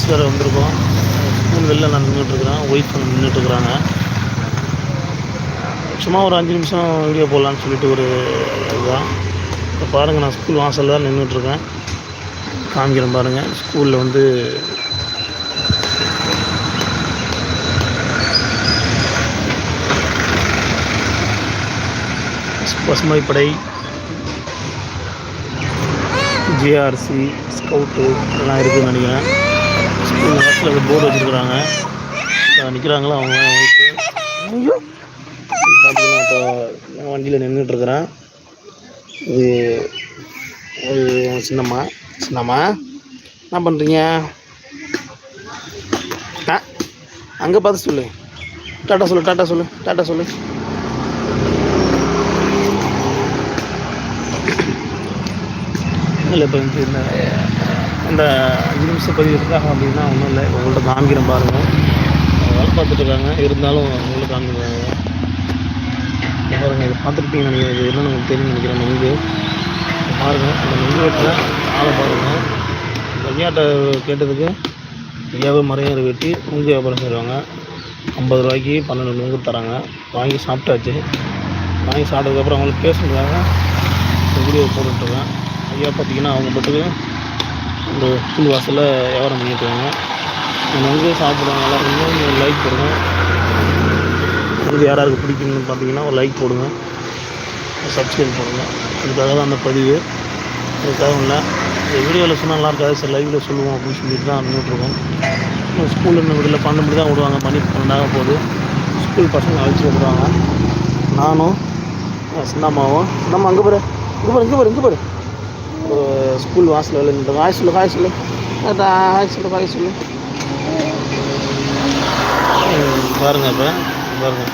Friends வேறு வந்திருக்கோம். School வெளில நான் நின்றுட்டுருக்குறேன் ஒய்ஃப் நின்றுட்டுருக்குறாங்க சும்மா ஒரு அஞ்சு நிமிஷம் வீடியோ போடலான்னு சொல்லிட்டு ஒரு இதுதான். இப்போ பாருங்கள் நான் ஸ்கூல் வாசலில் தான் நின்றுட்டுருக்கேன் காமிக்கிறேன் பாருங்கள் ஸ்கூலில் வந்து பசுமைப்படை ஜிஆர்சி ஸ்கவுட்டு எல்லாம் இருக்குதுன்னு நினைக்கிறேன். ஸ்கூல் வாசலில் போர்டு வச்சுருக்குறாங்க. நிற்கிறாங்களா அவங்க? பார்த்தீங்கன்னா இப்போ நான் வண்டியில் நின்றுட்டுருக்குறேன் இது ஒரு சின்னம்மா. சின்னம்மா என்ன பண்ணுறீங்க ஆ அங்கே பார்த்து சொல்லு. டாட்டா சொல்லு டாட்டா சொல்லு டாட்டா சொல்லு. இல்லை இப்போ இந்த இந்த அஞ்சு நிமிஷம் பதிவு இருக்காங்க அப்படின்னா ஒன்றும் இல்லை. உங்கள்கிட்ட காமிக்கிறேன் பாருங்கள் வேலை பார்த்துட்ருக்காங்க இருந்தாலும் உங்களுக்கு காமிக்கிறாங்க பாருங்கள் பாருங்க இதை பார்த்துருப்பீங்க நினைக்கிறேன் இது என்னன்னு உங்களுக்கு தெரியும் நினைக்கிறேன். நெங்கு பாருங்கள் பாருங்க. அந்த நெங்கு வெட்டில் ஆளை பாருங்க. இந்த ஐயாட்ட கேட்டதுக்கு ஐயாவே மறையாறு வெட்டி நுங்கு வியாபாரம் செய்வாங்க ஐம்பது ரூபாய்க்கு பன்னெண்டு நுங்கு தராங்க. வாங்கி சாப்பிட்டாச்சு. வாங்கி சாப்பிட்டதுக்கப்புறம் அவங்களுக்கு பேசுறதுக்காக வீடியோ போட்டுட்ருக்கேன் ஐயா பார்த்தீங்கன்னா அவங்க பட்டுக்கு இந்த ஸ்கூல் வாசலில் வியாபாரம் பண்ணிட்டுருக்காங்க இந்த வந்து சாப்பிட்றவங்க எல்லாருக்குமே ஒரு லைக் போடுங்க. இது யாராருக்கு பிடிக்கும்னு பார்த்தீங்கன்னா ஒரு லைக் போடுங்க. சப்ஸ்கிரைப் பண்ணுங்க அதுக்காக தான் அந்த பதிவு. அதுக்காக இல்லை. இந்த வீடியோவில் சொன்னால் நல்லா இருக்காது. சரி லைவில் சொல்லுவோம் அப்படின்னு சொல்லிட்டு தான் அனுப்பிட்டுருக்கோம் ஸ்கூலில் இன்னும் விடல பன்னெண்டு மணி தான் விடுவாங்க மணி பன்னெண்டாக போகுது. ஸ்கூல் பசங்க அழைச்சி விடுவாங்க நானும் சின்னம்மாவும். சின்னம்மா அங்கே பாரு. இங்கே பாரு இங்கே பாரு இங்கே பாரு. ஸ்கூல் வாசல் வெளில நின்று ஹாய் சொல்லு ஹாய் சொல்லு. ஹாய் சொல்லு ஹாய் சொல்லு. பாருங்க இப்போ பாருங்க.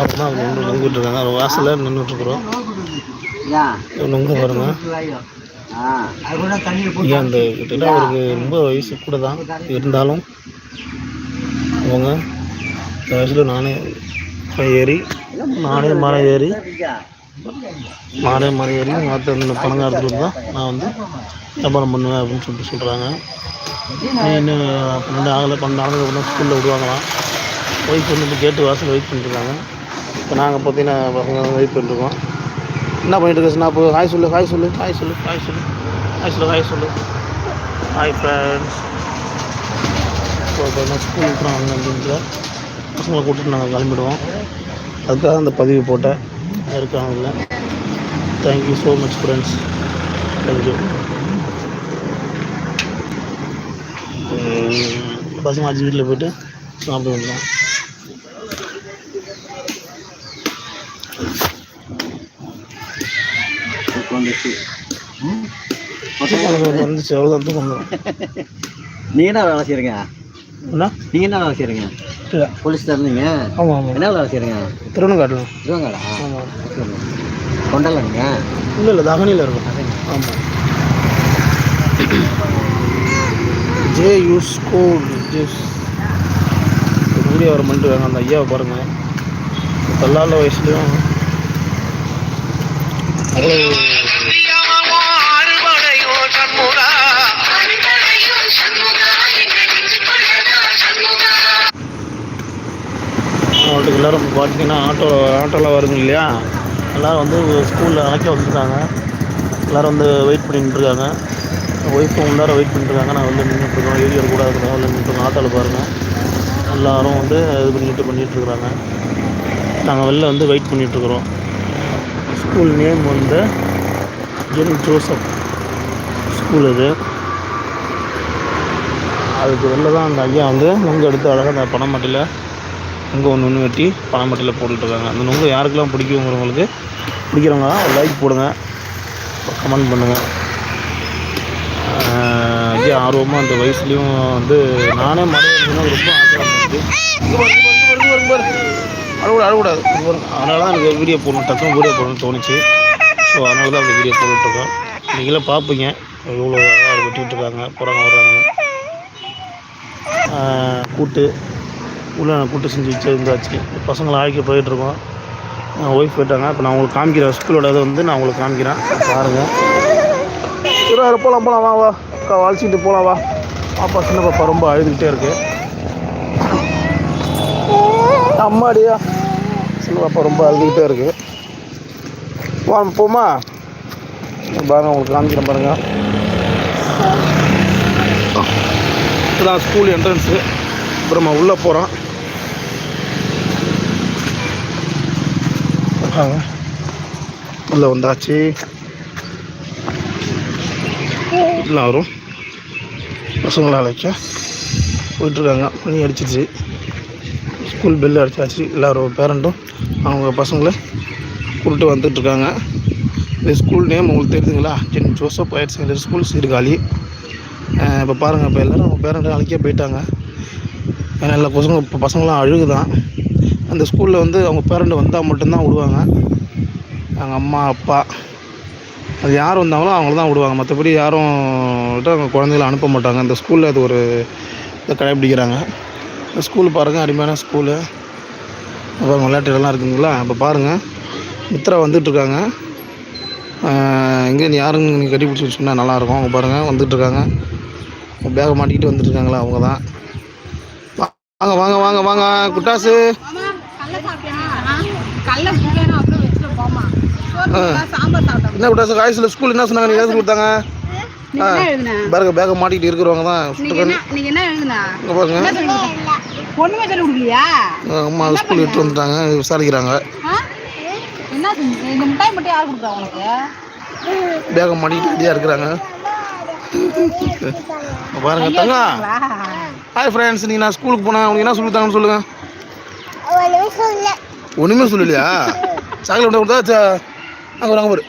அப்புறமா அவங்க வந்து நின்றுட்டு இருக்காங்க. ஒரு வாசலில் நின்றுட்டுருக்குறோம். நொங்க பாருங்க. ஏன் அந்த கிட்டத்தட்ட அவருக்கு ரொம்ப வயசு கூட தான் இருந்தாலும் அவங்க இந்த வயசில் நானே ஏறி நானே மரம் ஏறி மாடு மாதிரி ஏறி மரத்தை பணம் எடுத்துகிட்டு தான் நான் வந்து வியாபாரம் பண்ணுவேன் அப்படின்னு சொல்லிட்டு சொல்கிறாங்க இன்னும் பன்னெண்டு ஆகலை பன்னெண்டு ஆனதுக்கப்புறம் ஸ்கூலில் விடுவாங்களாம். வெயிட் பண்ணிட்டு கேட்டு வாசல் வெயிட் பண்ணிட்டுருக்காங்க இப்போ நாங்கள் பார்த்தீங்கன்னா பசங்க வெயிட் பண்ணிட்டுருக்கோம் என்ன பண்ணிட்டு இருக்கோம் நான் இப்போ ஹாய் சொல்லு ஹாய் சொல்லு ஹாய் சொல்லு ஹாய் சொல்லு ஹாய் சொல்லு ஹாய் சொல்லு. ஹாய் ஃப்ரெண்ட்ஸ் இப்போ என்ன ஸ்கூல் விட்டுறாங்க அப்படின்ற பசங்களை கூப்பிட்டு நாங்கள் கிளம்பிடுவோம். அதுக்காக அந்த பதிவு போட்டேன். இருக்காங்கல்ல. Thank you so much friends thank you பசங்க அஞ்சு வீட்டில் போயிட்டு தூக்கம் வந்துடும் நீங்க என்ன வேலை செய்றீங்க? என்ன? நீங்க என்ன வேலை செய்றீங்க? இல்லை போலீஸ் இருந்தீங்க? ஆமாம் ஆமாம் என்ன வேலை செய்றீங்க திருவண்ணங்காட்டில் திருவங்காடா ஆமாம் கொண்டல நீங்க இல்லை இல்லை தகனியில் இருக்கும். ஆமாம் ஜே யூஸ் கோட் ஜூஸ் வீடியோ வர பண்ணிட்டு அந்த ஐயாவை பாருங்கள் தள்ளாத வயசுலேயும். அவ்வளோ மாவட்டத்துக்கு எல்லோரும் பார்த்தீங்கன்னா ஆட்டோ ஆட்டோலாம் வருங்க இல்லையா? எல்லோரும் வந்து ஸ்கூலில் அழைக்க வந்துருக்காங்க எல்லோரும் வந்து வெயிட் பண்ணிட்டுருக்காங்க ஒய்ஃபும் உள்ளார வெயிட் பண்ணிட்டுருக்காங்க நான் வெளில நின்றுட்டுருக்கோம் ஏரியாவில் கூட இருக்கிறோம் வெளில நின்றுருக்கோம் ஆட்டோவில் பாருங்கள் எல்லோரும் வந்து இது பண்ணிட்டு பண்ணிகிட்ருக்குறாங்க நாங்கள் வெளில வந்து வெயிட் பண்ணிகிட்ருக்குறோம் ஸ்கூல் நேம் வந்து ஜென் ஜோசப் ஸ்கூல் அது அதுக்கு வெளில தான் அந்த ஐயா வந்து நுங்கு எடுத்து அழகாக அந்த பனைமட்டையில் நுங்கு ஒன்று ஒன்று வெட்டி பனைமட்டையில் போட்டுட்ருக்காங்க அந்த நுங்கு யாருக்கெல்லாம் பிடிக்குங்கிறவங்களுக்கு பிடிக்கிறவங்க ஒரு லைக் போடுங்க. கமெண்ட் பண்ணுங்கள் ஐயா ஆர்வமாக அந்த வயசுலேயும் வந்து நானே மறையிறதுனா ரொம்ப ஆசையாக அழகூடாது அதனால தான் எனக்கு வீடியோ போடணும். டக்குனு வீடியோ போடணும்னு தோணுச்சு. ஸோ அதனால தான் அந்த வீடியோ போட்டுட்ருக்கோம் நீங்களே பார்ப்பீங்க எவ்வளோ அழகாக வெட்டிகிட்டு இருக்காங்க போகிறாங்க வர்றாங்க கூட்டு. உள்ளே கூட்டு செஞ்சு வச்சுருந்தாச்சு. பசங்களை அழைக்க போயிட்டுருக்கோம் ஒய்ஃப் போயிட்டாங்க இப்போ நான் உங்களுக்கு காமிக்கிறேன். ஸ்கூலோட இதை வந்து நான் உங்களுக்கு காமிக்கிறேன். பாருங்கள் போகலாம் போகலாம் வா வா. அக்கா வாழ்ச்சிட்டு போகலாம் வா. பாப்பா சின்ன பாப்பா ரொம்ப அழுதுகிட்டே இருக்கு. அம்மாடியா? சின்ன பாப்பா ரொம்ப அழுதுகிட்டே இருக்கு. வா போமா பாருங்க உங்களுக்கு காமிக்கிறேன் பாருங்க. இதுதான் ஸ்கூல் என்ட்ரன்ஸு அப்புறம் உள்ளே போகிறோம் உள்ளே வந்தாச்சு. எல்லாம் வரும். பசங்களை அழைக்க போயிட்டுருக்காங்க. மணி அடிச்சிச்சு ஸ்கூல் பெல் அடிச்சாச்சு. எல்லாரும் பேரண்ட்டும் அவங்க பசங்களை கூப்பிட்டு வந்துட்டுருக்காங்க. இந்த ஸ்கூல் நேம் உங்களுக்கு தெரியுதுங்களா? Gen Joseph higher secondary school Sirkazhi. இப்போ பாருங்கள் இப்போ எல்லோரும் அவங்க பேரண்ட்டை அழைக்க போயிட்டாங்க. நல்ல எல்லா பசங்க இப்போ பசங்களாம் அழுகுதான். அந்த ஸ்கூலில் வந்து அவங்க பேரண்ட் வந்தால் மட்டும்தான் விடுவாங்க. அவங்க அம்மா அப்பா. அது யார் வந்தாங்களோ அவங்கள தான் விடுவாங்க. மற்றபடி யாரும் விட்டு அவங்க குழந்தைகளை அனுப்ப மாட்டாங்க. அந்த ஸ்கூலில் அது ஒரு இதை கடைப்பிடிக்கிறாங்க இந்த ஸ்கூல் பாருங்கள் அருமையான ஸ்கூலு. அப்புறம் விளையாட்டு இடம்லாம் இருக்குங்களா அப்போ பாருங்கள் மித்ரா வந்துட்டுருக்காங்க. எங்கே நீ யாருங்க நீங்கள் கட்டி பிடிச்சி சொன்னால் நல்லாயிருக்கும். அவங்க பாருங்கள் வந்துட்டுருக்காங்க. பேகை மாட்டிக்கிட்டு வந்துட்டுருக்காங்களா அவங்க தான். வாங்க வாங்க வாங்க வாங்க. குட்டாசு. கல்ல பிடிக்கணும் அப்புறம் வச்சுட்டு போமா சோறு தின்னா, சாம்பார் சாப்பிட்டோம் என்ன குட்டாசு காய்ச்சல் ஸ்கூல் என்ன சொன்னாங்க? நீ எழுதி கொடுத்தாங்க? நீ என்ன எழுதுன? பேக பேகை மாட்டிக்கிட்டு இருக்கிறவங்க தான் நீங்க என்ன எழுதுன? பாருங்க. சொல்லி? ஒண்ணுமே சொல்லி கொடுக்கலையா? அம்மா ஸ்கூல் விட்டு வந்துட்டாங்க விசாரிக்கிறாங்க? என்ன இந்த மிட்டாய் மட்டும் யார் கொடுத்தா உனக்கு? பேகம் மாட்டிட்டு இருக்கிறாங்க. பாருங்க தங்கா. ஹாய் ஃப்ரெண்ட்ஸ் நீ நான் ஸ்கூலுக்கு போனேன். உனக்கு என்ன சொல்லித்தாங்கன்னு சொல்லுங்க. ஒன்றுமே சொல்லலையா? சாக்லேட் விட்ட கொடுத்தா அங்கே வராங்க பாரு.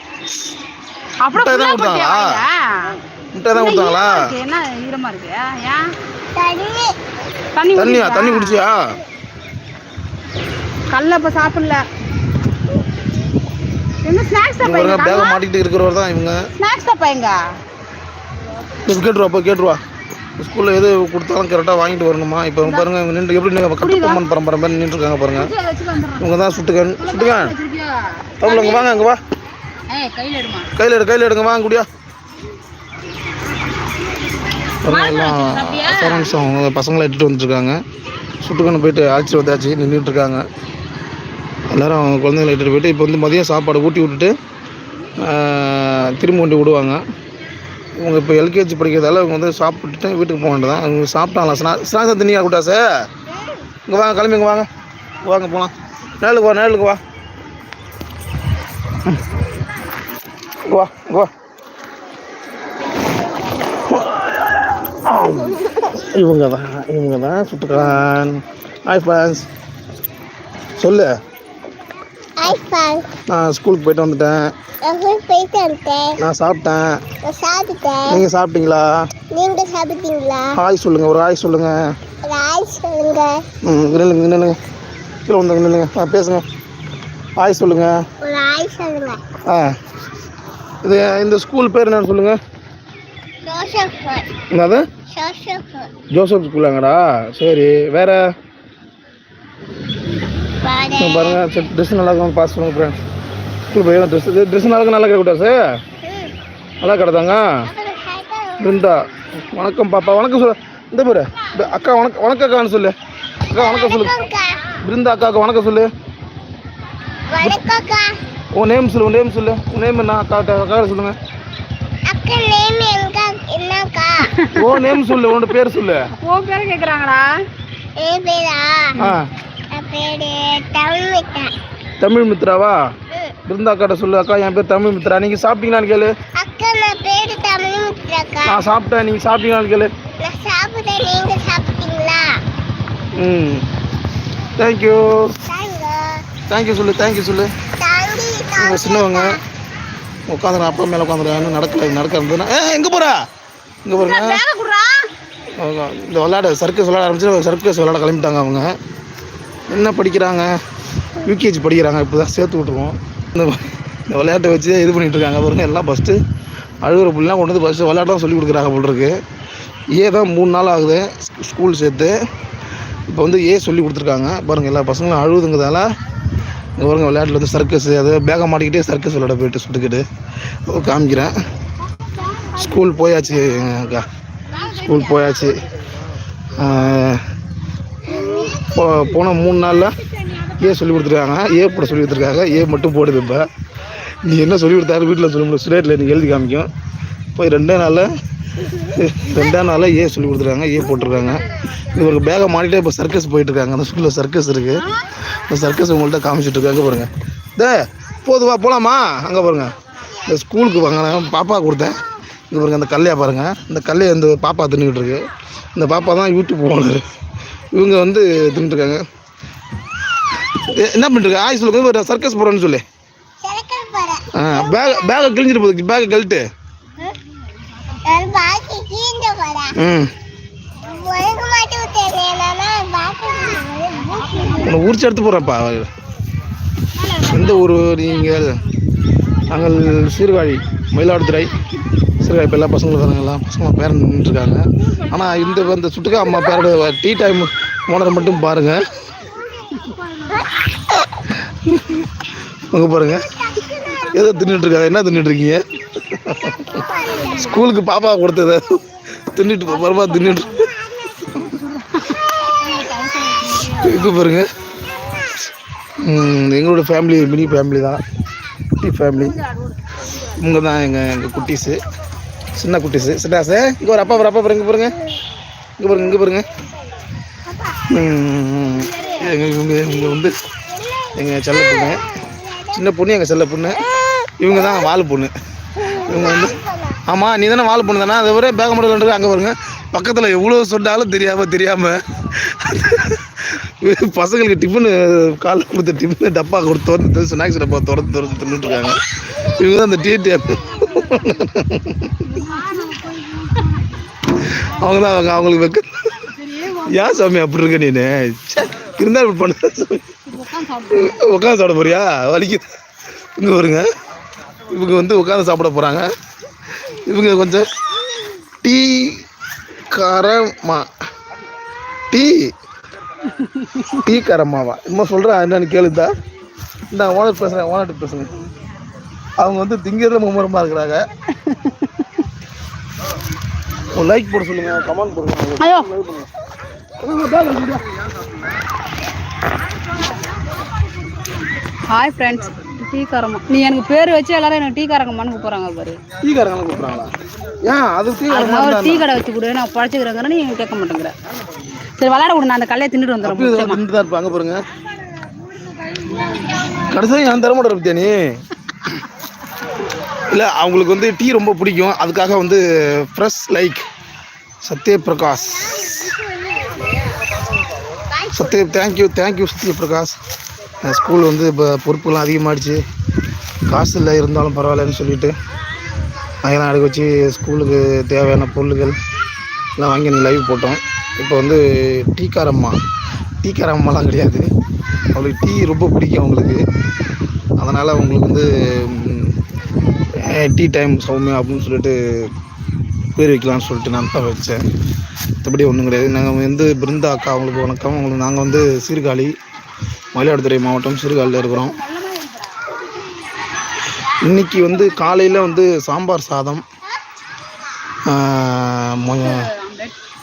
அப்புறம் மிட்டாய் தான் கொடுத்தாங்களா? முட்டை தான் கொடுத்தாங்களா. என்ன ஈரமா இருக்கு? தண்ணியா? தண்ணி குடிச்சியா? கல்ல இப்ப சாப்பிடல. என்ன ஸ்நாக்ஸ் இங்க பாருங்க பேகம் மாட்டிக்கிட்டு இருக்கிறவர் தான் இவங்க. ஸ்நாக்ஸ் தான் பையங்க? இப்போ கேட்டுருவா அப்போ கேட்டுருவா. ஸ்கூலில் எது கொடுத்தாலும் கரெக்டாக வாங்கிட்டு வரணுமா? இப்போ பாருங்க இவங்க நின்று எப்படி நீங்கள் கட்டப்பொம்மன் பரம்பரை மாதிரி நின்றுருக்காங்க பாருங்க. வச்சுட்டு வந்துடுறேன் இவங்க தான் சுட்டுக்கன் சுட்டுக்கன் தமிழ் அங்கே வாங்க அங்கே வா. கையில எடு கையில் எடுங்க வாங்க குடியா. எல்லாம் பேரண்ட்ஸ் அவங்க பசங்களை இட்டுட்டு வந்துட்டுருக்காங்க. சுட்டுக்கண்ணு போயிட்டு அழைச்சிட்டு வந்தாச்சு நின்றுட்டு இருக்காங்க எல்லாரும் அவங்க குழந்தைங்களை இட்டுட்டு போயிட்டு இப்போ வந்து மதியம் சாப்பாடு ஊட்டி விட்டுட்டு திரும்ப கொண்டு விடுவாங்க. இவங்க இப்போ எல்கேஜி படிக்கிறதால இவங்க வந்து சாப்பிட்டுட்டு வீட்டுக்கு போக வேண்டியதான் அவங்க சாப்பிட்டாங்களா? ஸ்நா ஸ்நாக்ஸ் தண்ணியாக கூட்டா சார்? இங்கே வாங்க கிளம்பி இங்கே வாங்க. வாங்க போகலாம் நேலுக்கு வா நேலுக்கு வா. வா வா. இவங்க தான் இவங்க தான் சுட்டுக்கான் ஹாய் ஃப்ரெண்ட்ஸ் சொல்லு. நான் ஸ்கூலுக்கு போயிட்டு வந்துட்டேன். போயிட்டு வந்துட்டேன். நான் சாப்பிட்டேன். நான் சாப்பிட்டேன் நீங்கள் சாப்பிட்டீங்களா? நீங்க சாப்பிட்டீங்களா? ஹாய் சொல்லுங்கள் ஒரு ஹாய் சொல்லுங்கள் ஒரு ஆய் சொல்லுங்க. ம் நில்லுங்க நில்லுங்க. கீழே வந்தாங்க நில்லுங்க. ஆ பேசுங்க. ஹாய் சொல்லுங்கள் ஒரு ஆய் சொல்லுங்க. ஆ. இது இந்த ஸ்கூல் பேர் என்னன்னு சொல்லுங்கள் ஜோசப் என்னது? ஜோசப் ஸ்கூலாங்கடா சரி வேற? பாரு. இங்க பாருங்க சரி ட்ரெஸ் நல்லா இருக்கும் பாஸ் பண்ணுங்க ஃப்ரெண்ட்ஸ் ஸ்கூல் போய் ட்ரெஸ் ட்ரெஸ் நல்லா இருக்கு நல்லா கிடைக்கூடா சார் நல்லா கிடதாங்க பிருந்தா. வணக்கம் பாப்பா. வணக்கம் சொல்லு. இந்த பேர் அக்கா வணக்கம் வணக்கம் அக்கான்னு சொல்லு. அக்கா வணக்கம் சொல்லு. பிருந்தா அக்காவுக்கு வணக்கம் சொல்லு. உன் நேம் சொல்லு உன் நேம் சொல்லு. உன் நேம் என்ன? அக்கா அக்கா சொல்லுங்க. அக்கா நேம் எங்க என்னக்கா? உன் நேம் சொல்லு உன்னோட பேர் சொல்லு. உன் பேரை கேக்குறாங்கடா ஏ பேரா? தமிழ் மித்ராவா? பிருந்தா அக்காட்ட சொல்லு அக்கா என் பேர் தமிழ் மித்ரா. நீங்கள் சாப்பிட்டீங்களான்னு கேளு. அக்கா நான் பேரு தமிழ்மித்ராக்கா நான் சாப்பிட்டேன் நீங்கள் சாப்பிட்டீங்களான்னு கேளு. நான் சாப்பிட்டேன் நீங்க சாப்பிட்டீங்களா? ம். தாங்க தேங்க்யூ சொல்லு தேங்க்யூ சொல்லு. தாங்கி இவங்க சின்னவங்க. உட்காந்துருங்க அப்பா மேலே உட்காந்துருங்க இன்னும் நடக்கல நடக்க இருந்ததுன்னா ஏ எங்கே போகிறா இங்கே அவங்க இந்த விளையாட சர்க்கஸ் விளையாட ஆரம்பிச்சு சர்க்கஸ் விளையாட கிளம்பிட்டாங்க அவங்க. என்ன படிக்கிறாங்க? யூகேஜி படிக்கிறாங்க. இப்போ தான் சேர்த்து விட்ருவோம் இந்த இந்த விளையாட்டை வச்சு இது பண்ணிகிட்ருக்காங்க இருக்காங்க பாருங்க. எல்லாம் ஃபஸ்ட்டு அழுகிற பிள்ளைலாம் கொண்டு வந்து ஃபஸ்ட்டு விளையாட்டு தான் சொல்லி கொடுக்குறாங்க போல் இருக்கு. ஏ தான் மூணு நாள் ஆகுது. ஸ்கூல் சேர்த்து. இப்போ வந்து ஏ சொல்லி கொடுத்துருக்காங்க. பாருங்கள் எல்லா பசங்களும் அழுகுதுங்கிறதால இங்கே பாருங்கள் விளையாட்டில் வந்து சர்க்கஸ் அது பேக மாட்டிக்கிட்டே சர்க்கஸ் விளையாட போயிட்டு சுட்டுக்கிட்டு காமிக்கிறேன். ஸ்கூல் போயாச்சு. அக்கா ஸ்கூல் போயாச்சு. போ- போன மூணு நாளில் ஏ சொல்லி கொடுத்துருக்காங்க. ஏ போட சொல்லி கொடுத்துருக்காங்க. ஏ மட்டும் போடுது இப்போ. நீ என்ன சொல்லி கொடுத்தாரு வீட்டில் சொல்ல முடியும் ஸ்டேட்டில் நீ எழுதி காமிக்கும். போய் ரெண்டே நாளில் ரெண்டே நாளில் ஏ சொல்லி கொடுத்துருக்காங்க. ஏ போட்டிருக்காங்க. இவருக்கு பேகை மாட்டிகிட்டே இப்போ சர்க்கஸ் போயிட்டுருக்காங்க அந்த ஸ்கூலில் சர்க்கஸ் இருக்குது இந்த சர்க்கஸ் உங்கள்கிட்ட காமிச்சிட்டு இருக்காங்க தே டே போதுவா போகலாமா அங்கே பாருங்கள் இந்த ஸ்கூலுக்கு வாங்க பாப்பா கொடுத்தேன். இங்கே பாருங்க அந்த கல்லையை பாருங்கள் இந்த கல்லையை இந்த பாப்பா தின்னுக்கிட்டு இருக்கு. இந்த பாப்பா தான் யூடியூப் ஓனர் இவங்க வந்து தின்னுட்டுருக்காங்க. எ- என்ன பண்ணிட்டு ஆய் சொல்லுங்க ஒரு சர்க்கஸ் போகிறோன்னு சொல்லு. ஆ பேக் பேக்கை கிழிஞ்சிட்டு போகுது பேக்கை கழட்டு. ம். உன்னை உரிச்சு எடுத்து போகிறேன்ப்பா எந்த ஊர் நீங்கள் நாங்கள் சீர்காழி மயிலாடுதுறை. சரி இப்போ எல்லா பசங்களும் வராங்க எல்லாம் பசங்களும் பேரன் நின்றுருக்காங்க ஆனால் இந்த இந்த சுட்டுக்கா அம்மா பேரோட டீ டைம் மோனரை மட்டும் பாருங்கள் அங்கே பாருங்கள் ஏதோ தின்னுட்டுருக்காங்க. என்ன தின்னுட்டு இருக்கீங்க ஸ்கூலுக்கு பாப்பா கொடுத்தத தின்னுட்டு பரமா தின்னுட்டு. இது பாருங்க. எங்களோட ஃபேமிலி மினி ஃபேமிலி தான். குட்டி ஃபேமிலி இவங்க தான் எங்கள் எங்கள் குட்டீஸு. சின்ன குட்டிஸு சிட்டாஸு இங்கே ஒரு அப்பா ஒரு அப்பா பாருங்க பாருங்க. இங்கே பாருங்க இங்கே பாருங்க. எங்கள் இவங்க இவங்க வந்து எங்கள் செல்ல பொண்ணு. சின்ன பொண்ணு எங்கள் செல்ல பொண்ணு. இவங்க தான் வால் பொண்ணு. இவங்க வந்து ஆமாம் நீ தானே வால் பொண்ணு தானே? அதை விட பேக மட்டும் அங்கே பாருங்க. பக்கத்தில் எவ்வளோ சொன்னாலும் தெரியாமல் தெரியாமல் பசங்களுக்கு டிஃபனு காலைல கொடுத்த டிஃபனு டப்பா கொடுத்து திறந்து ஸ்நாக்ஸ் டப்பா திறந்து திறந்து தின்னுட்டு இருக்காங்க இவங்க தான் அந்த டீ டேம் அவங்க தான் அவங்க அவங்களுக்கு வைக்க ஏன் சாமி அப்படி இருக்க நீ இருந்தா இப்படி பண்ண. சாமி உட்காந்து சாப்பிட போறியா? வலிக்குது. இங்கே வருங்க இவங்க வந்து உட்காந்து சாப்பிட போகிறாங்க இவங்க கொஞ்சம் டீ கரமா டீ. டீ கரமாவா இன்னும் சொல்கிறேன் என்னன்னு கேளுதா? இந்த ஓனர் பேசுகிறேன் ஓனர்கிட்ட பேசுங்க. அவங்க வந்து திங்கிறதுல மும்முரமாக இருக்கிறாங்க. ஒரு லைக் போட சொல்லுங்க கமெண்ட் போடுங்க ஐயோ. ஹாய் ஃப்ரெண்ட்ஸ் டீ காரம்மா நீ எனக்கு பேர் வச்சு எல்லாரும் எனக்கு டீ காரங்கம்மான்னு போகிறாங்க பாரு. டீ காரங்களாம் கூப்பிட்றாங்களா? ஏன் அது டீ அதுக்கு ஒரு டீ கடை வச்சு கொடு நான் பழச்சிக்கிறேங்கிற நீ கேட்க மாட்டேங்கிற. சரி விளையாட விடு நான் அந்த கல்லையை தின்னுட்டு வந்துடுறேன் நின்று தான் இருப்பாங்க பாருங்க. கடைசியாக ஏன் தர மாட்டேன் பத்தியா நீ? இல்லை அவங்களுக்கு வந்து டீ ரொம்ப பிடிக்கும். அதுக்காக வந்து fresh like Satyaprakash. Satya thank you thank you Satyaprakash. School வந்து இப்போ பொறுப்புலாம் அதிகமாகிடுச்சு காசு இல்லை இருந்தாலும் பரவாயில்லன்னு சொல்லிட்டு. அதெல்லாம் அடுக்க வச்சு ஸ்கூலுக்கு தேவையான பொருள்கள் எல்லாம் வாங்கி லைவ் போட்டோம். இப்போ வந்து டீக்காரம்மா. டீக்காரம்மாலாம் கிடையாது. அவங்களுக்கு டீ ரொம்ப பிடிக்கும் அவங்களுக்கு. அதனால் அவங்களுக்கு வந்து டீ டைம் சௌமியா அப்படின்னு சொல்லிட்டு பேர் வைக்கலாம்னு சொல்லிட்டு நான் தான் வச்சேன். மற்றபடி ஒன்றும் கிடையாது. நாங்கள் வந்து பிருந்தா அக்கா அவங்களுக்கு வணக்கம். அவங்களுக்கு நாங்கள் வந்து சீர்காழி மயிலாடுதுறை மாவட்டம் சீர்காழியில் இருக்கிறோம். இன்னைக்கு வந்து காலையில் வந்து சாம்பார் சாதம் ஆஹ்,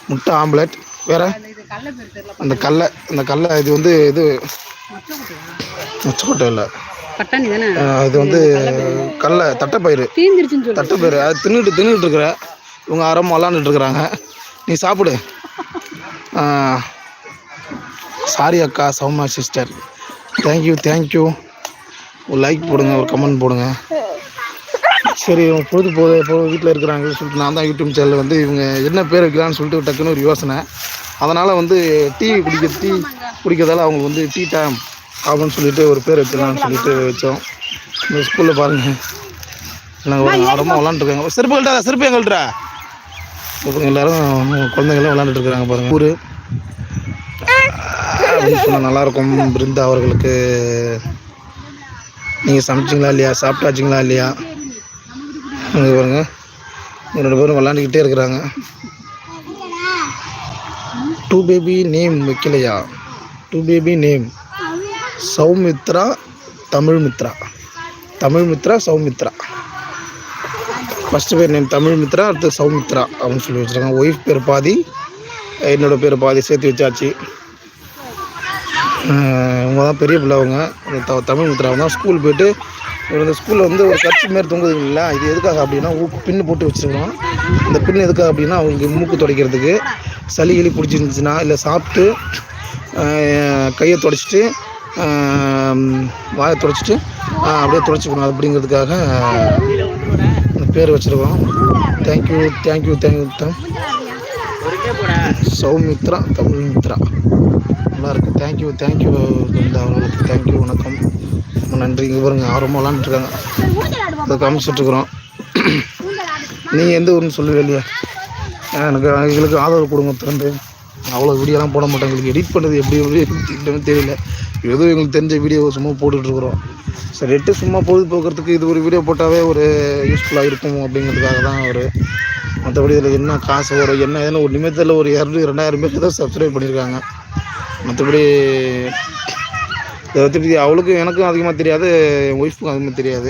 முட்டை ஆம்லெட் வேற? அந்த கடலை இந்த கடலை இது வந்து இது மொச்சக்கொட்டை இல்லை இது வந்து கடலை தட்டைப்பயிறு. தட்டைப்பயிறு. அது தின்னுட்டு தின்னுட்டு இருக்கிற இவங்க அறம் விளாண்டுட்டு இருக்கிறாங்க. நீ சாப்பிடு. சாரி அக்கா Sowma sister. Thank you thank you ஒரு லைக் போடுங்க ஒரு கமெண்ட் போடுங்க. சரி இவங்க பொழுது போது இப்போ வீட்டில் இருக்கிறாங்க சொல்லிட்டு நான் தான் யூடியூப் சேனல் வந்து இவங்க என்ன பேர் வைக்கலாம்னு சொல்லிட்டு டக்குன்னு ஒரு யோசனை. அதனால் வந்து டீ குடிக்க டீ குடிக்கிறதால அவங்க வந்து டீ டைம் அப்படின்னு சொல்லிட்டு ஒரு பேர் வைக்கலாம்னு சொல்லிட்டு வச்சோம். இந்த ஸ்கூலில் பாருங்கள் நாங்கள் ஆரம்பமாக விளாண்டுருக்காங்க செருப்பு கழட்டா செருப்பு எங்கள்கிட்ட. இப்போ எல்லாரும் குழந்தைங்களாம் விளாண்டுட்டு இருக்காங்க பாருங்க. ஊர். அப்படின்னு சொன்னால் நல்லாயிருக்கும் பிருந்தா அவர்களுக்கு. நீங்கள் சமைச்சிங்களா இல்லையா? சாப்பிட்டாச்சிங்களா இல்லையா? அங்கே பாருங்க. ரெண்டு பேரும் விளாண்டுக்கிட்டே இருக்கிறாங்க. டூ பேபி நேம் வைக்கலையா? Two baby name Sowmithra Tamil Mithra Tamil Mithra Sowmithra. First பேர் நேம் தமிழ் மித்ரா அடுத்து சௌமித்ரா அப்படின்னு சொல்லி வச்சுருக்காங்க. ஒய்ஃப் பேர் பாதி என்னோடய பேர் பாதி சேர்த்து வச்சாச்சு. இவங்க தான் பெரிய பிள்ளைவங்க இந்த த- தமிழ் மித்ரா தான் ஸ்கூல் போயிட்டு இவர் இந்த ஸ்கூலில் வந்து ஒரு கட்சி மாரி தொங்குது இல்லைங்களா இது எதுக்காக அப்படின்னா ஊக்கு பின்னு போட்டு வச்சுருக்கோம் இந்த பின் எதுக்காக அப்படின்னா அவங்களுக்கு மூக்கு துடைக்கிறதுக்கு. சளி கிளி பிடிச்சிருந்துச்சுன்னா இல்லை சாப்பிட்டு கையை துடைச்சிட்டு வாயை துடைச்சிட்டு அப்படியே துடைச்சிக்கணும். அப்படிங்கிறதுக்காக இந்த பேர் வச்சுருக்கோம். Thank you thank you thank you தம் சௌமித்ரா தமிழ் மித்ரா. நல்லா இருக்கு. தேங்க்யூ தேங்க்யூ அவர்களுக்கு. தேங்க்யூ வணக்கம். நன்றி. இங்கே பாருங்க ஆர்வமாக விளாண்டுருக்காங்க அதை காமிச்சிட்ருக்குறோம் நீங்கள் எந்த ஊர்னு சொல்லவே இல்லையா? எனக்கு எங்களுக்கு ஆதரவு கொடுங்க திறந்து. அவ்வளோ வீடியோலாம் போட மாட்டேன் எங்களுக்கு எடிட் பண்ணுறது எப்படி எப்படி தெரியல. ஏதோ எங்களுக்கு தெரிஞ்ச வீடியோ சும்மா போட்டுட்ருக்குறோம் சரி எட்டு சும்மா பொழுதுபோக்குறதுக்கு இது ஒரு வீடியோ போட்டாவே ஒரு யூஸ்ஃபுல்லாக இருக்கும் அப்படிங்கிறதுக்காக தான் ஒரு மற்றபடி இதில் என்ன காசு வரும் என்ன ஏன்னா ஒரு நிமிஷத்தில் ஒரு இரநூறு ரெண்டாயிரம் பேர் தான் சப்ஸ்கிரைப் பண்ணியிருக்காங்க. மற்றபடி இதை பற்றி அவளுக்கும் எனக்கும் அதிகமாக தெரியாது என் ஒய்ஃபுக்கும் அதிகமாக தெரியாது.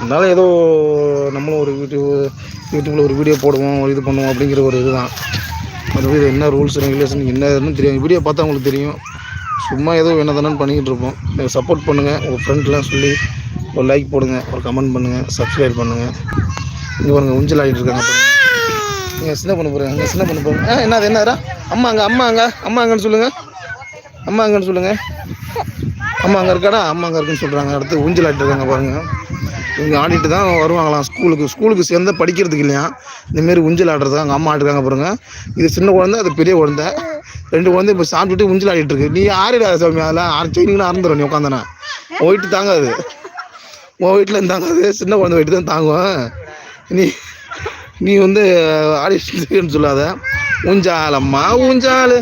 அதனால் ஏதோ நம்மளும் ஒரு யூடியூப் யூடியூப்பில் ஒரு வீடியோ போடுவோம் ஒரு இது பண்ணுவோம் அப்படிங்கிற ஒரு இதுதான். மற்றபடி இது என்ன ரூல்ஸ் ரெகுலேஷன் என்னன்னு தெரியும் வீடியோ பார்த்தா உங்களுக்கு தெரியும். சும்மா ஏதோ என்ன தானேன்னு பண்ணிக்கிட்டு இருப்போம். சப்போர்ட் பண்ணுங்கள் உங்கள் ஃப்ரெண்ட்லாம் சொல்லி ஒரு லைக் போடுங்க ஒரு கமெண்ட் பண்ணுங்கள் சப்ஸ்கிரைப் பண்ணுங்கள் இங்கே பாருங்கள் உஞ்சல் ஆகிட்டு இருக்காங்க நீங்கள் சின்ன பண்ண போகிறேன் அங்கே சின்ன பண்ண போகிறேன் ஆ என்னது என்னடா அம்மா அங்கே அம்மா அங்கே அம்மா அங்கன்னு சொல்லுங்கள் அம்மா அங்கன்னு சொல்லுங்கள் அம்மா அங்கே இருக்காடா? அம்மா அங்கே இருக்குன்னு சொல்கிறாங்க அடுத்து ஊஞ்சல் ஆடிட்டு இருக்காங்க பாருங்கள் இவங்க ஆடிட்டு தான் வருவாங்களாம் ஸ்கூலுக்கு. ஸ்கூலுக்கு சேர்ந்து படிக்கிறதுக்கு இல்லையா? இந்தமாரி ஊஞ்சல் ஆடுறது அங்கே அம்மா ஆடுறாங்க பாருங்க. இது சின்ன குழந்தை அது பெரிய குழந்தை. ரெண்டு குழந்தை இப்போ சாப்பிட்டுட்டு ஊஞ்சல் ஆடிட்டு இருக்கு. நீ ஆறிடாத சாமி? அதெல்லாம் ஆறு செய்யணும்னு அறந்துடும் நீ உட்காந்தனா ஒயிட்டு தாங்காது. உன் வீட்டில் தாங்காது. சின்ன குழந்தை வெயிட்டு தான் தாங்கும். நீ நீ வந்து ஆடிட்டு சொல்லாத. ஊஞ்சாலம்மா ஊஞ்சாலு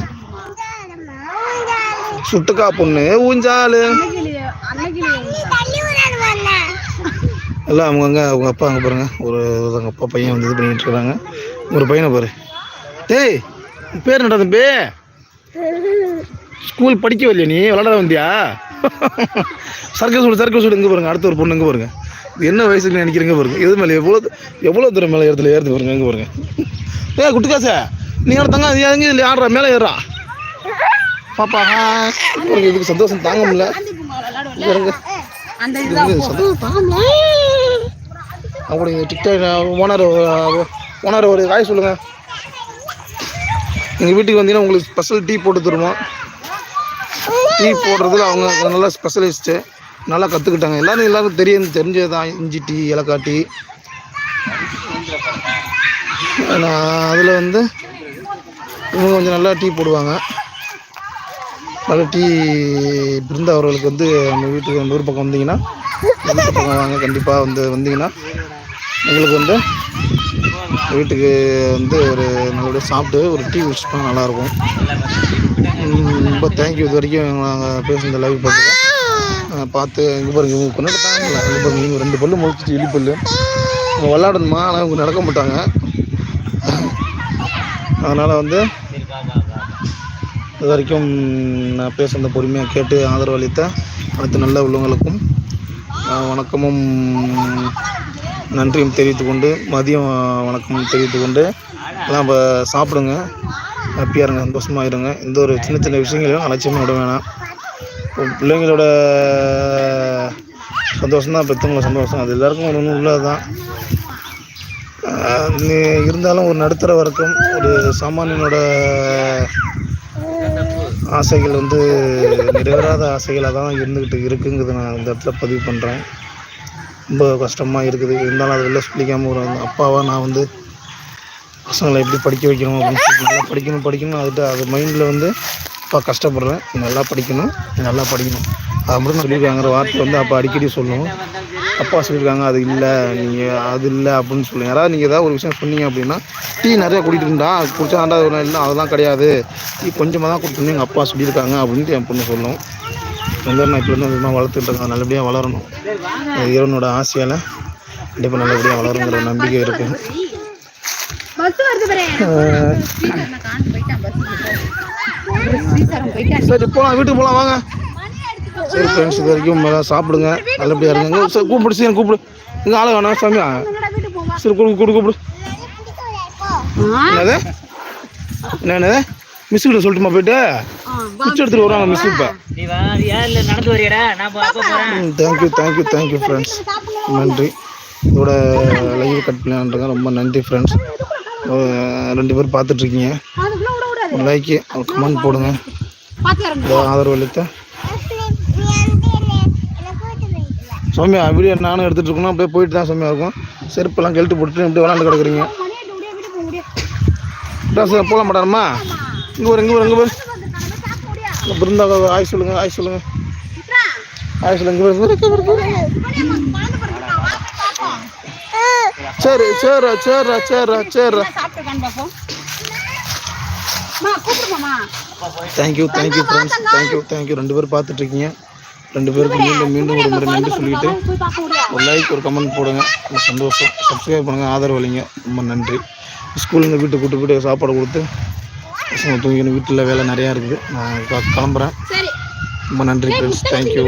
சுட்டுக்கா பொண்ணு ஊஞ்சாலு எல்லாம் அவங்கங்க அவங்க அப்பா அங்கே பாருங்க. ஒரு அவங்க அப்பா பையன் வந்து இது பண்ணிட்டு இருக்காங்க. ஒரு பையனை பாரு. டேய் பேர் என்னடா தம்பி? ஸ்கூல் படிக்க வரலையா நீ? விளாட வந்தியா? சர்க்கஸ் விடு சர்க்கஸ் விடு இங்கே பாருங்க. அடுத்த ஒரு பொண்ணு இங்கே பாருங்க. என்ன வயசுக்கு நினைக்கிறீங்க பாருங்க. எது மேலே எவ்வளோ எவ்வளோ தூரம் மேலே ஏறத்துல ஏறுது பாருங்க இங்கே பாருங்க. ஏ குட்டுக்காசா நீ தங்க நீ எங்கே இல்லை ஆடுறா மேலே ஏறா பாப்பா இதுக்கு சந்தோஷம் தாங்க முடியல. இங்க சந்தோஷம். தாங்க முடியல அப்படி டிக்டாக் ஓனர் ஓனர் ஒரு காய் சொல்லுங்க. எங்கள் வீட்டுக்கு வந்தீங்கன்னா உங்களுக்கு ஸ்பெஷல் டீ போட்டு தருவோம். டீ போடுறதுல அவங்க நல்லா ஸ்பெஷலிஸ்ட்டு நல்லா கற்றுக்கிட்டாங்க எல்லாரும் எல்லாருக்கும் தெரியும். தெரிஞ்சது தான் இஞ்சி டீ ஏலக்காய் டீ நான் அதில் வந்து இவங்க கொஞ்சம் நல்லா டீ போடுவாங்க. நல்ல டீ பிருந்தா அவர்களுக்கு வந்து நம்ம வீட்டுக்கு அந்த ஊர் பக்கம் வந்தீங்கன்னா இந்த வீட்டு பக்கம் வாங்க கண்டிப்பாக வந்து வந்தீங்கன்னா எங்களுக்கு வந்து வீட்டுக்கு வந்து ஒரு நல்லபடியாக சாப்பிட்டு ஒரு டீ குடிச்சுட்டா நல்லாயிருக்கும். ரொம்ப தேங்க்யூ இது வரைக்கும் நாங்கள் பேசுகிற லைவ் பார்த்துட்டு பார்த்து இங்கே பாருங்க இவங்க கொண்டாட தாங்கல இங்கே பாருங்க இவங்க ரெண்டு பல்லு முடிச்சுட்டு இடி பல்லு. அவங்க விளாடணுமா ஆனால் இவங்க நடக்க மாட்டாங்க. அதனால் வந்து இது வரைக்கும் நான் பேசுனத பொறுமையாக கேட்டு ஆதரவு அளித்த அனைத்து நல்ல உள்ளவங்களுக்கும் வணக்கமும் நன்றியும் தெரிவித்து கொண்டு மதியம் வணக்கம் தெரிவித்து கொண்டு எல்லாம் இப்போ சாப்பிடுங்க. ஹாப்பியாக இருங்க சந்தோஷமாக இருங்க. எந்த ஒரு சின்ன சின்ன விஷயங்களையும் அலட்சியமாக விட வேணாம். பிள்ளைங்களோட சந்தோஷம் தான் பெற்றவங்கள சந்தோஷம். அது எல்லாருக்கும் ஒரு உள்ளது தான். நீ இருந்தாலும் ஒரு நடுத்தர வர்க்கம் ஒரு சாமானியனோட ஆசைகள் வந்து நிறைவேறாத ஆசைகளாக தான் இருந்துக்கிட்டு இருக்குங்கிறத நான் இந்த இடத்துல பதிவு பண்ணுறேன் ரொம்ப கஷ்டமாக இருக்குது. இருந்தாலும் அதை வெளில சொல்லிக்காமல் ஒரு அப்பாவாக நான் வந்து பசங்களை எப்படி படிக்க வைக்கணும் அப்படின்னு சொல்லி நல்லா படிக்கணும் படிக்கணும் அதுட்டு அது மைண்டில் வந்து அப்பா கஷ்டப்படுறேன். நல்லா படிக்கணும் நல்லா படிக்கணும். அது மட்டும் சொல்லியிருக்காங்கிற வார்த்தை வந்து அப்போ அடிக்கடி சொல்லுவோம் அப்பா சொல்லியிருக்காங்க அது இல்லை நீங்கள் அது இல்லை அப்படின்னு சொல்லுங்க யாராவது நீங்கள் ஏதாவது ஒரு விஷயம் சொன்னீங்க அப்படின்னா டீ நிறைய குடிக்கிட்டு இருந்தா அது குடிச்சா ஆண்டா இல்லை அதெல்லாம் கிடையாது. டீ கொஞ்சமாக தான் குடிக்கணும் எங்கள் அப்பா சொல்லியிருக்காங்க அப்படின்ட்டு என் பொண்ணு சொல்லும். வந்து நான் இப்போ வந்து அதிகமாக வளர்த்துட்டு இருக்கேன் நல்லபடியாக வளரணும். இறைவனோட ஆசையால் கண்டிப்பாக நல்லபடியாக வளருங்கிற நம்பிக்கை போயிட்டான் சரி போகலாம் வீட்டுக்கு போகலாம் வாங்க. சரி ஃப்ரெண்ட்ஸ் இது வரைக்கும் மேலே சாப்பிடுங்க. நல்லபடியாக இருங்க. சரி கூப்பிடு சீக்கிரம் கூப்பிடு. இங்கே ஆளை வேணாம் சாமி. சரி கொடு கொடு கொடு என்னது? என்ன என்னது? மிஸ் கிட்ட சொல்லட்டுமா போயிட்டு? பிச்சை எடுத்துட்டு வருவாங்க மிஸ் இப்போ. தேங்க்யூ தேங்க்யூ தேங்க்யூ ஃப்ரெண்ட்ஸ் நன்றி. இதோட லைவ் கட் பண்ணலான்றங்க ரொம்ப நன்றி ஃப்ரெண்ட்ஸ் ரெண்டு பேர் பார்த்துட்ருக்கீங்க லைக்கு கமெண்ட் போடுங்க. ஆதரவு அளித்த? சௌமியா வீடியோ நானும் எடுத்துகிட்டு இருக்கணும். அப்படியே போயிட்டு தான் சௌமியா இருக்கும். செருப்பெல்லாம் கழட்டு போட்டுட்டு இப்படி விளாண்டு கிடக்குறீங்க. ட்ரெஸ் போக மாட்டாருமா இங்கே வரும் இங்கே வரும் இங்கே இங்க பிருந்தா ஆய் சொல்லுங்க ஆய் சொல்லுங்க. ஆய் சொல்லுங்க. சரி சரி சரி சரி சரி. சாப்பிட்டுருக்கான்னு பார்ப்போம் அம்மா கூப்பிடுமாம்மா thank you thank you friends thank you thank you ரெண்டு பேரும் பார்த்துட்டு இருக்கீங்க. ரெண்டு பேருக்கு மீண்டும் மீண்டும் ஒரு முறை நன்றி சொல்லிட்டு ஒரு லைக் ஒரு கமெண்ட் போடுங்க. ரொம்ப சந்தோஷம். சப்ஸ்கிரைப் பண்ணுங்கள் ஆதரவு அளிங்க. ரொம்ப நன்றி. ஸ்கூலுங்க வீட்டுக்கு கூட்டு போய்ட்டு சாப்பாடு கொடுத்து பசங்க தூங்கின வீட்டில் வேலை நிறையா இருக்குது. நான் கிளம்புறேன். ரொம்ப நன்றி ஃப்ரெண்ட்ஸ் தேங்க்யூ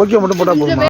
ஓகே மட்டும் போட்டால் போதுமா?